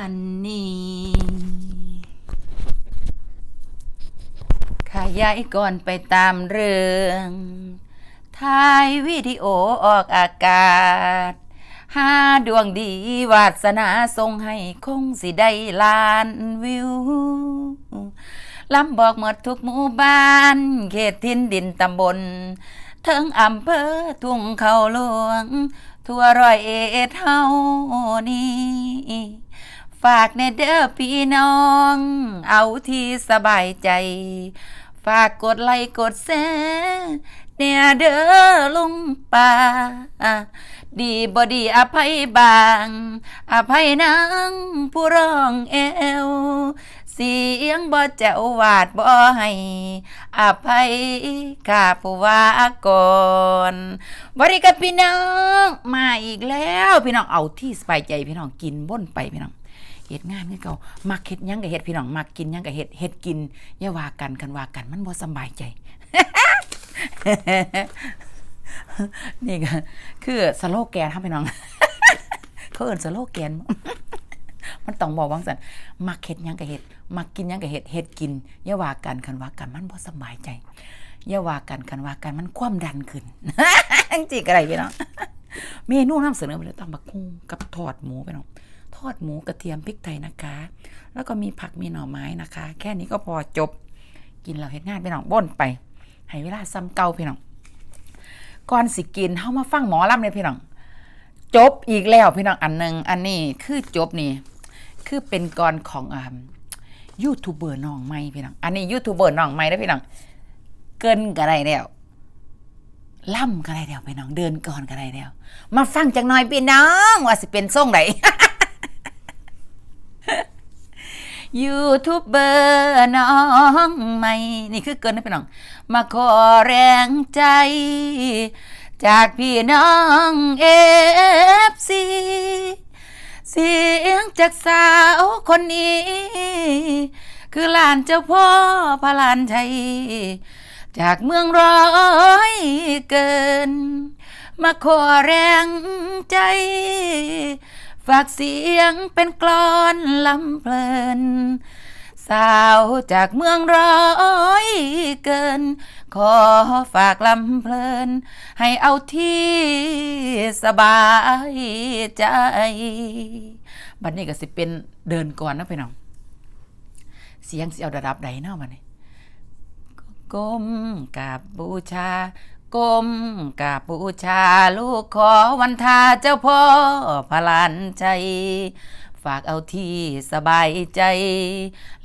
อันนี้ ขยายก่อนไปตามเรื่องถ่ายวิดีโอออกอากาศหาดวงดีวาสนาทรงให้คงสิได้ล้านวิวลำบอกหมดทุกหมู่บ้าน เขตทินดินตำบลเทิงอำเภอทุ่งเขาหลวง ทั่วรอยเอ็ดเฮานี่ ฝากในเด้อพี่น้อง เอาที่สบายใจ ฝากกดไลค์กดแชร์เนี่ยเด้อลุงป่าดีบอดีอภัยบาง อภัยนางผู้ร้องเอว เสียงบ่แจ้ววาดบ่ให้ อภัยข้าผู้ว่าก่อนบริกับพี่น้อง มาอีกแล้ว พี่น้องเอาที่สบายใจพี่น้องกินบ่นไปพี่น้อง เฮ็ดงานคือเก่ามักเฮ็ดยังก็เฮ็ดพี่น้องมักกินยังก็เฮ็ดเฮ็ดกินอย่าว่ากันกันว่ากันมันบ่สบายใจ นี่ก็คือสโลแกนครับพี่น้อง เขาเอิ้นสโลแกนมันต้องบอกว่าซั่นมักเฮ็ดยังก็เฮ็ดมักกินยังก็เฮ็ดเฮ็ดกินอย่าว่ากันคันว่ากันมันบ่สบายใจอย่าว่ากันคันว่ากันมันความดันขึ้นจังซี่ก็ได้พี่น้องเมนูนำเสนอไปเลยตำบักหุ่งกับทอดหมูพี่น้อง ดหมูกระเทียมพริกไทยนะคะ แล้วก็มีผักมีหน่อไม้นะคะ แค่นี้ก็พอจบ กินแล้วเฮ็ดงานพี่น้องบ่นไปให้เวลาซ้ำเก่าพี่น้องก่อนสิกินเฮามาฟังหมอลำเลยพี่น้อง จบอีกแล้วพี่น้องอันหนึ่งอันนี้คือจบนี่ คือเป็นก่อนของอ่ายูทูบเบอร์น้องใหม่พี่น้อง อันนี้ยูทูบเบอร์น้องใหม่นะพี่น้อง เกินก็ได้แล้วล่ำก็ได้แล้วพี่น้อง เดินก่อนก็ได้แล้ว มาฟังจักหน่อยพี่น้อง ว่าสิเป็นส่งไหน ยูทูบเบอร์น้องใหม่นี่คือเกินนะพี่น้อง มาขอแรงใจ จากพี่น้องเอฟซีเสียงจากสาวคนนี้ คือหลานเจ้าพ่อพระลานชัย จากเมืองร้อยเกิน มาขอแรงใจ ฝากเสียงเป็นกลอนลำเพลิน สาวจากเมืองร้อยเกิน ขอฝากลำเพลิน ให้เอาที่สบายใจบัดนี้ก็สิเป็นเดินก่อนนะพี่น้อง เสียงสิเอาระดับใดเนาะบัดนี้ก้มกราบบูชา ก้มกราบบูชาลูกขอวันทาเจ้าพ่อพลานใจฝากเอาที่สบายใจ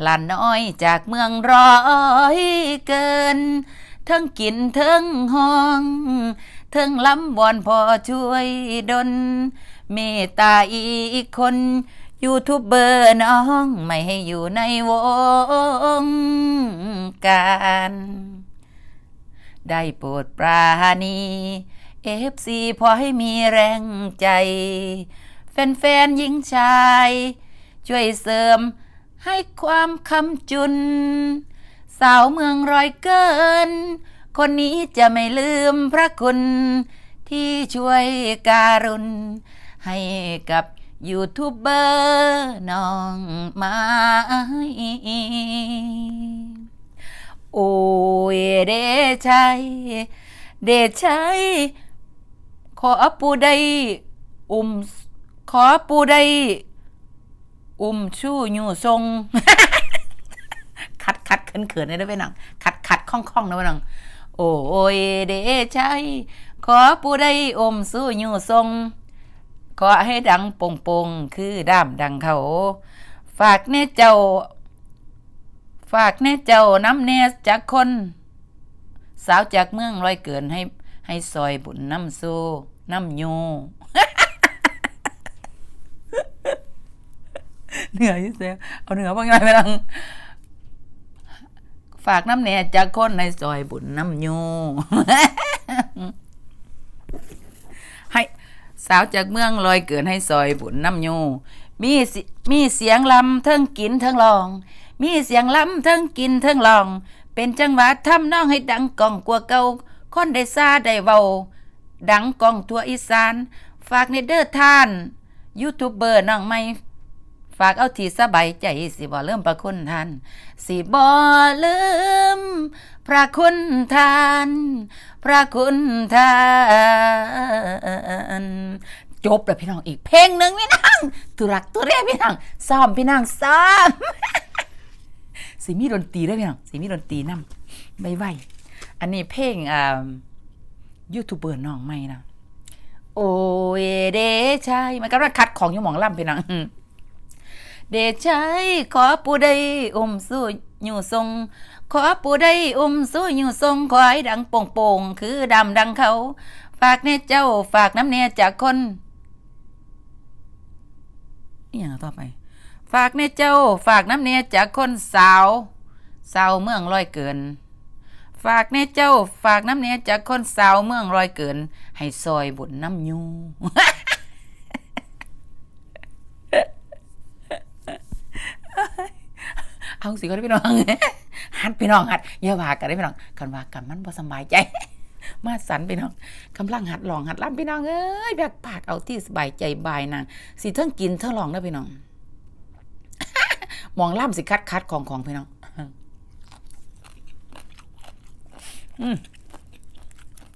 หลานน้อยจากเมืองร้อยเกิน ทั้งกินทั้งห้องทั้งล้ำบอนพอช่วยดลเมตตาอีกคนยูทูบเบอร์น้อง ไม่ให้อยู่ในวงการ ได้โปรดปราณีเอฟซีพอให้มีแรงใจ แฟนๆหญิงชาย ช่วยเสริมให้ความคำจุน สาวเมืองรอยเกิน คนนี้จะไม่ลืมพระคุณ ที่ช่วยการุณ ให้กับยูทูบเบอร์น้องไม้ โอ้ยเดชัยเดชัยขอปูได้อุ้มขอปูได้อุ้มชู้อยู่ทรงคัดคัดเขินเขินได้ด้วยนังคัดคัดคล่องคล่องนะพี่น้องโอ้ยเดชัยขอปูได้อมสู้อยู่ทรงขอให้ดังปงปงคือด้ามดังเขา ฝากแน่เจ้า ฝากแน่เจ้าน้ำแน่จากคน สาวจากเมืองร้อยเกินให้ ให้ซอยบุญน้ำสู้น้ำโยเหนื่อยเสียเอาเหนือบ้างไงไปลังฝากน้ำแน่จากคนในซอยบุญน้ำโยให้สาวจากเมืองลอยเกินให้ซอยบุญน้ำโยมีมีเสียงลำเทิงกินเทิงลอง มีเสียงลำเทิงกินเทิงลอง เป็นจังหวะทำน้องให้ดังกองกว่าเก่าคนได้ซาได้เวาดังกองทั่วอีสาน ฝากในเด้อท่าน ยูทูบเบอร์น้องไม่ฝากเอาทีสบายใจสิบ่เริ่มประคุณท่านสิบ่ลืมพระคุณท่าน พระคุณท่านจบแล้วพี่น้องอีกเพลงหนึ่งพี่น้องตุรักตุเรียพี่น้องซ้อมพี่น้องซ้อม สิมีดนตรีด้วยพี่น้องสิมีดนตรีนำไม่ไหวอันนี้เพลงอ่ายูทูบเบอร์น้องใหม่นะโอ้เดชัยมันก็ว่าคัดของอยู่หมองล่ำพี่น้องเดชัยขอผู้ใดอมสู้อยู่ทรงขอผู้ใดอมสู้อยู่ทรงขอให้ดังโป่งโป่งๆคือดำดังเขา ฝากแน่เจ้าฝากน้ำเนียจากคน นี่อย่างต่อไป ฝากแน่เจ้า ฝากน้ำเนจากคนสาวสาวเมืองลอยเกิน ฝากแน่เจ้า ฝากน้ำเนจากคนสาวเมืองลอยเกิน ให้ซอยบุญน้ำยูเอาสิก็ได้พี่น้องหัดพี่น้องหัดอย่าว่ากันได้พี่น้องกันว่ากันมันบ่สบายใจ มาสันพี่น้องกำลังหัดลองหัดล่ำพี่น้องเอ้ยแบบปากเอาที่สบายใจบายนางสิเทิงกินเทิงลองนะพี่น้อง มองล่ำสิคัดคัดของของพี่น้องอืม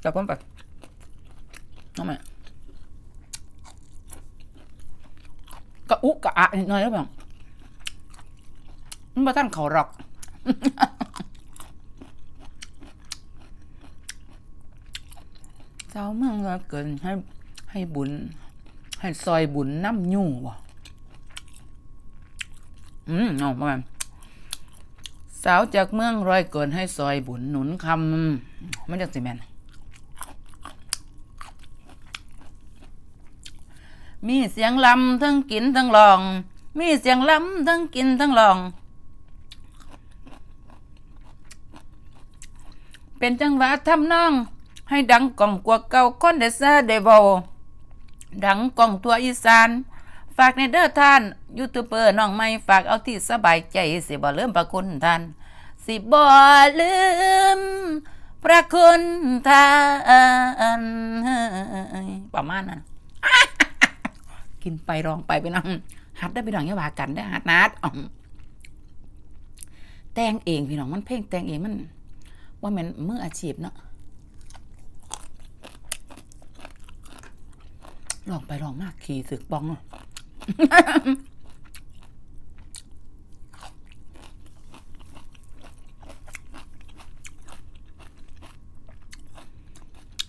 จับผมไปน้องแม่กะอุกะอะนิดหน่อยแล้วพี่น้องมันบ่ท่านเขาหรอก เจ้าเมืองว่าเกินให้ให้บุญ ให้ซอยบุญน้ำยู่บ่ อืมเอาประมาสาวจากเมืองร้อยเกินให้ซอยบุญหนุนคำมันจะสิแมนมีเสียงลำทั้งกินทั้งลอง มีเสียงลำทั้งกินทั้งลอง เป็นจังหวะทำนอง ให้ดังกล่องกว่าเก่าคนเดซาเดบดังกล่องตัวอีสานากในเด้อท่านยูทูบเบอร์น้องใหม่ฝากเอาที่สบายใจสิบ่ลืมพระคุณท่าน สิบ่ลืมพระคุณท่านประมาณนั้นกินไปรองไปไปนั่งหัดได้ไปน่องอย่าว่ากันได้อหัดนัดแต่งเองพี่น้องมันเพลงแต่งเองมัน ว่ามันมืออาชีพเนาะลองไปลองมากขี่สึกบองเนาะ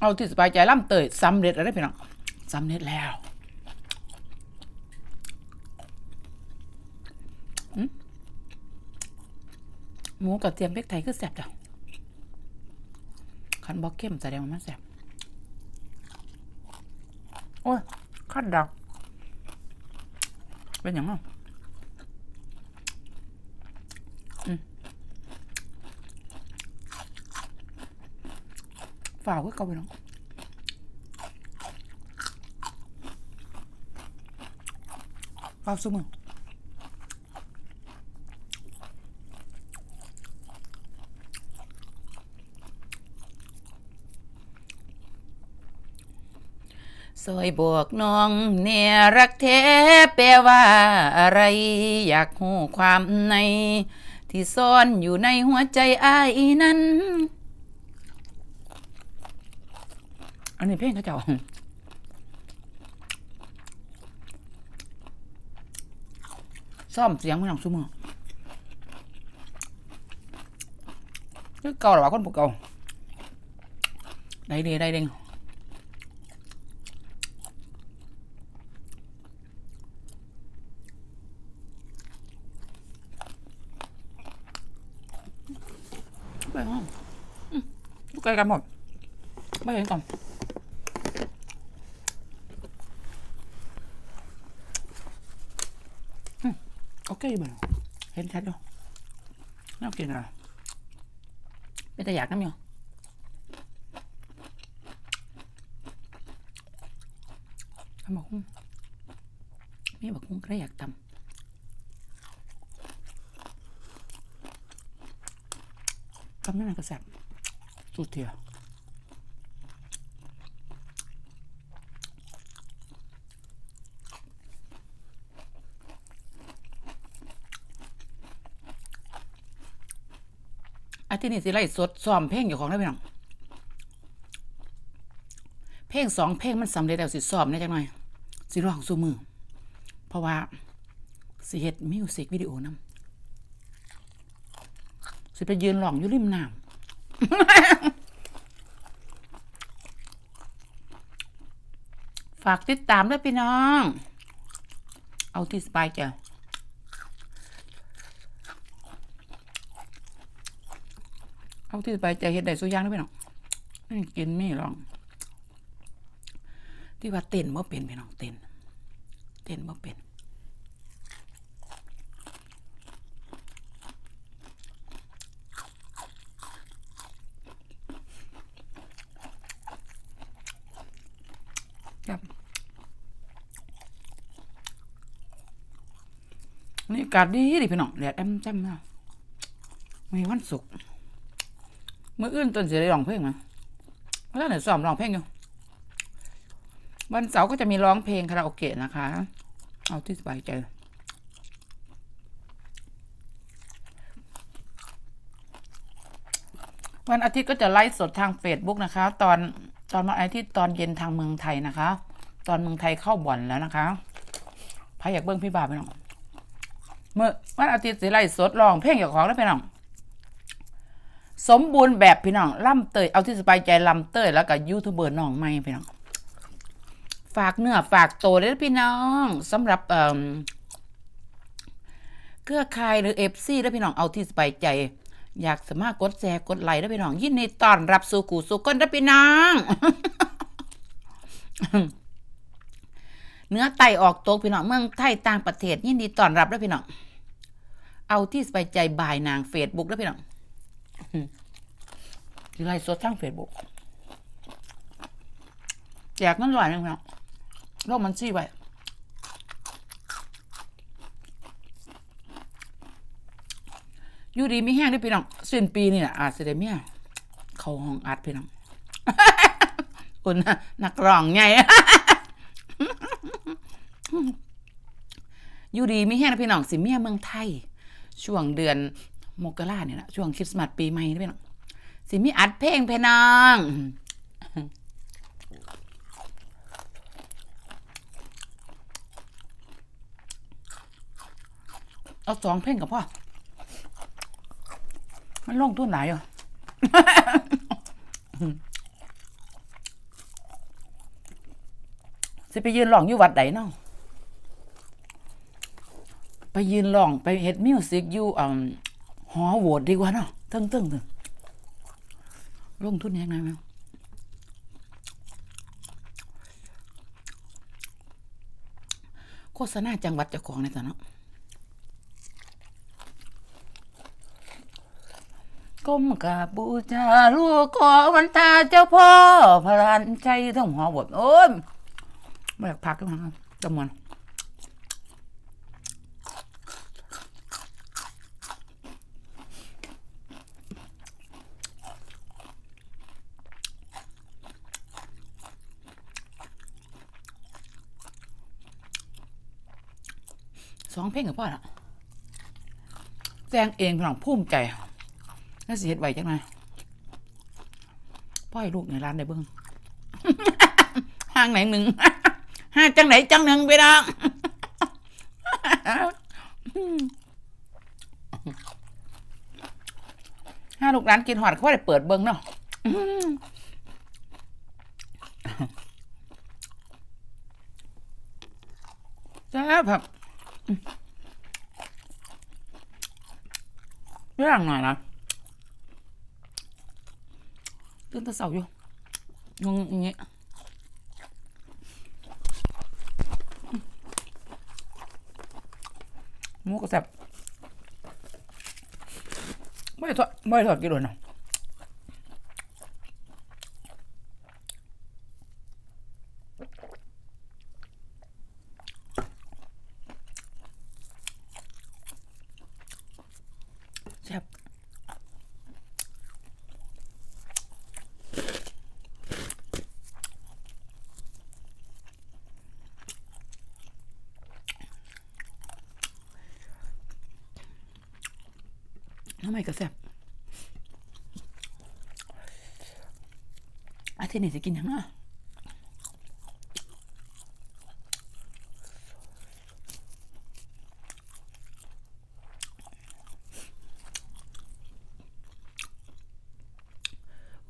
เอาที่สบายใจล่ำเตยสำเร็จแล้วได้พี่น้องสำเร็จแล้วหมูกับเทียมพริกไทยคือแซ่บจ้ะคันบอกเข้มแสดงว่ามันแซ่บโอ้ยคันดัง เป็นอย่างนั้นอืมฝ่าวก็เกาไปน้องฝ่าวซุ้มอ ซอยบอกน้องเนี่ยรักแท้แปลว่าอะไร อยากหูความใน ที่ซ่อนอยู่ในหัวใจอ้ายนั้น อันนี้เพลงเขาเจ้าซ่อมเสียงมันหนังซุมือคือเก่าหรอวะคนพวกเก่าได้เด้ได้เด้งไปห้องอืม อกันหมดไปเห็นก่อนโอเคบ่เห็นชัดดูน่ากินอะไม่แต่อยากน้ำอยู่ทำบักหุ้งมีบักหุ้งก็ได้อยากทำทำนั่นก็แซ่บ สุดเทีอาทิตย์นี้สิไล่สดซ้อมเพลงอยู่ของได้พี่น้องเพลงสองเพลงมันสำเร็จแต่สิซ้อมได้จังหน่อยสิร้องสู้มือ เพราะว่าสิเฮ็ดมิวสิกวิดีโอนำสิไปยืนหลองอยู่ริมน้ำ ฝากติดตามด้วยพี่น้อง เอาที่สบายใจเอาที่สบายใจเฮ็ดได้สุย่างด้อพี่น้องกินไม่ลอง ที่ว่าเต้นบ่อเป็นพี่น้องเต้นเต้นบ่อเป็น นี่อากาศดีดิพี่น้องแดดแอมแจ่มมากมีวันศุกร์มื่ออื่นตนเสียได้ร้องเพลงมั้ยแล้วไหนซ้อมร้องเพลงอยู่วันเสาร์ก็จะมีร้องเพลงคาราโอเกะนะคะ เอาที่สบายใจวันอาทิตย์ก็จะไลฟ์สดทางเฟซบุ๊กนะคะ ตอนตอนวันอาทิตย์ตอนเย็นทางเมืองไทยนะคะ ตอนเมืองไทยเข้าบ่อนแล้วนะคะพายอยากเบิ้งพี่บาไปหน้อง เมื่อวันอาทิตย์สิไลฟ์สดร้องเพลงอย่างของแล้วไปน้อง สมบูรณ์แบบพี่น้องล่ำเตยเอาที่สบายใจล่ำเตยแล้วก็ยูทูบเบอร์น้องใหม่พี่น้อง ฝากเนื้อฝากตัวเลยพี่น้องสำหรับเอ่อเครือข่ายหรือเอฟซีแล้วพี่น้องเอาที่สบายใจ อยากสามารถกดแชร์กดไลค์แล้วพี่น้องยินดีต้อนรับสู่กูสู่คนนะพี่น้อง เนื้อไตออกตกพี่น้องเมืองไทยต่างประเทศยินดีต้อนรับแล้วพี่น้องเอาที่สบายใจบ่ายนางเฟซบุ๊กแล้วพี่น้องที่ไลฟ์สดทางเฟซบุ๊กแจกเงินหลายนึงพี่น้องโลกมันซี่ไว้อยู่ดีไม่แห้งด้วยพี่น้องสิ้นปีนี่แหละอาจจะได้เมียเขาห้องอัดพี่น้องคุณน่ะนักร้องไง อยู่ดีไม่แห้งนะพี่น้องสิเมียเมืองไทย ช่วงเดือนมกราเนี่ยนะช่วงคริสต์มาสปีใหม่นี่พี่น้องสิมีอัดเพลงพี่น้องเอาสองเพลงกับพ่อ มันลงทุนไหนอะสิไปยืนร้องอยู่วัดใดเนาะ ยืนร้องไปเฮ็ดมิวสิกอยู่อ่าหอโหวตดีกว่าเนาะตึ้งตึ้งตึ้งลงทุนยังไงมั้งโฆษณาจังหวัดเจ้าของในตอนเนาะก้มกราบบูชาลูกขอวันตาเจ้าพ่อพระรานใจท่องหอบทโอ้ยไม่อยากพักกันมาจำมัน เพลงกับพ่อละแจงเองพลังภูมิใจน่าสิเฮ็ดไหวจังไงพ่อให้ลูกในร้านได้เบิ่งห้างไหนหนึ่งห้างจังไหนจังหนึ่งไปดังห้าลูกร้านกินหอดเขาได้เปิดเบิ่งเนาะแซ่บค เรื่องหน่อยนะตื่นตะเสาอยู่งงอย่างเงี้ยหมูกระแซบไม่ถอดไม่ถอดกี่โดนนะ ใหม่ก็แซ่บอาทิตย์นี้จะกินยังอะ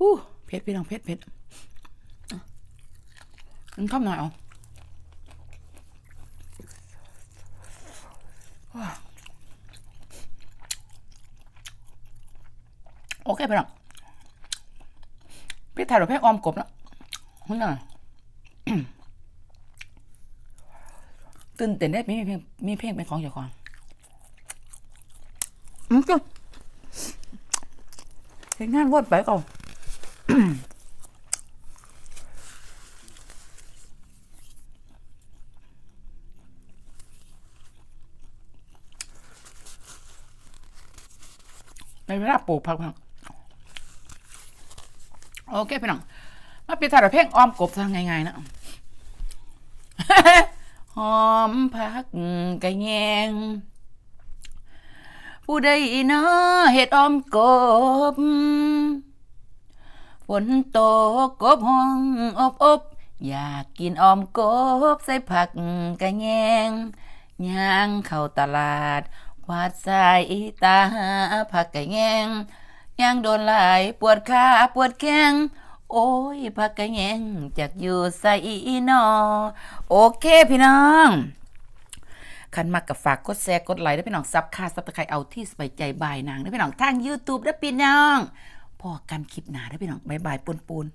อู้เผ็ดพี่น้องเผ็ดเผ็ดมันข้าหน่อยอ๋อ โอเคพี่น้องพี่ถ่ายรูปเพลงออมกบแล้วหุ่นน่ะตื่นเต้นได้มีเพลงมีเพลงเป็นของเจ้าของอืมก็เห็นงานวดไปก่อนในเวลาปลูกผักพัง โอเคพี่น้องมาปิดท้ายด้วยเพลงออมกบทางง่ายๆนะหอมพักกะแยงผู้ใดเนาะเฮ็ดออมกบฝนตกกบห้องอบอบอยากกินออมกบใส่ผักกะแยงย่างเข้าตลาดวาดสายตาผักกะแยง ย่างโดนหลายปวดขาปวดแข้งโอ้ยพักกะแยงจากอยู่ใส่นอโอเคพี่น้องคันมากกับฝากกดแชร์กดไลค์ได้พี่น้องซับค่าซับตะไคร่เอาที่สบายใจบายนางได้พี่น้องทาง YouTube ด้พี่น้องพอกันคลิปหนาได้พี่น้องบายบายปูนปูน